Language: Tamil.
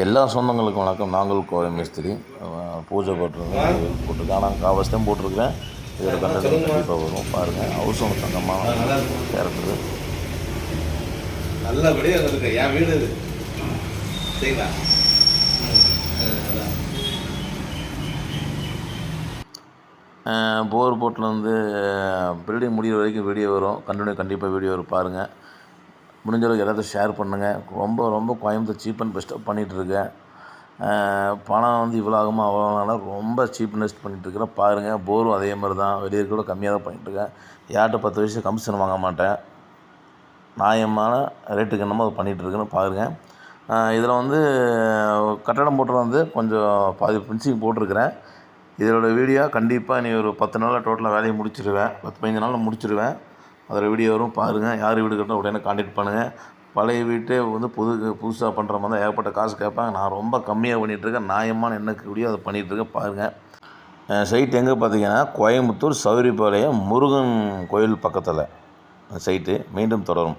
எல்லா சொந்தங்களுக்கும் வணக்கம். நாங்கள் கோவை மேஸ்திரி. பூஜை போட்டிருக்கேன் போட்டிருக்கேன் ஆனால் காவஸ்தான் போட்டிருக்கிறேன். இதோட கண்டது கண்டிப்பாக வரும். பாருங்கள் ஹவுஸ் ஒன்று தங்கமான கேரக்டரு நல்லபடியாக இருக்கு என் வீடு இது. சரிங்களா? போர் போட்டில் வந்து பில்டிங் முடிகிற வரைக்கும் வீடியோ வரும். கண்டினியூ கண்டிப்பாக வீடியோ வரும். பாருங்கள் முடிஞ்சளவுக்கு எல்லாத்தையும் ஷேர் பண்ணுங்கள் ரொம்ப ரொம்ப கோயம்புத்தூர் சீப் அண்ட் பெஸ்ட்டாக பண்ணிகிட்ருக்கேன் பணம் வந்து இவ்வளோ ஆகுமா அவ்வளோ ஆகும்னா ரொம்ப சீப் அண்ட் பெஸ்ட் பண்ணிகிட்ருக்கிறேன் பாருங்கள் போரும் அதே மாதிரி தான். வெளியே கூட கம்மியாக தான் பண்ணிகிட்ருக்கேன் யார்கிட்ட பத்து வயசு கமிஷன் வாங்க மாட்டேன். நியாயமான ரேட்டுக்கு என்னமோ அதை பண்ணிகிட்ருக்குன்னு பாருங்கள் இதில் வந்து கட்டடம் போட்டு வந்து கொஞ்சம் பாதி ஃபினிஷிங் போட்டிருக்கிறேன். இதோட வீடியோ கண்டிப்பாக நீ ஒரு பத்து நாளில் டோட்டலாக வேலையை முடிச்சிடுவேன் பத்து பதினஞ்சு நாளில் முடிச்சிடுவேன் அதில் வீடியோ வரும் பாருங்கள் யார் வீடு கட்டணும் உடனே காண்டாக்ட் பண்ணுங்கள் பழைய வீட்டே வந்து புது புதுசாக பண்ணுற மாதிரி தான் ஏகப்பட்ட காசு கேட்பாங்க. நான் ரொம்ப கம்மியாக பண்ணிகிட்ருக்கேன் நியாயமான என்னக்கு வீடியோ அதை பண்ணிகிட்ருக்கேன் பாருங்கள் சைட் எங்கே பார்த்தீங்கன்னா கோயம்புத்தூர் சௌரிபாளையம் முருகன் கோயில் பக்கத்தில். சைட்டு மீண்டும் தொடரும்.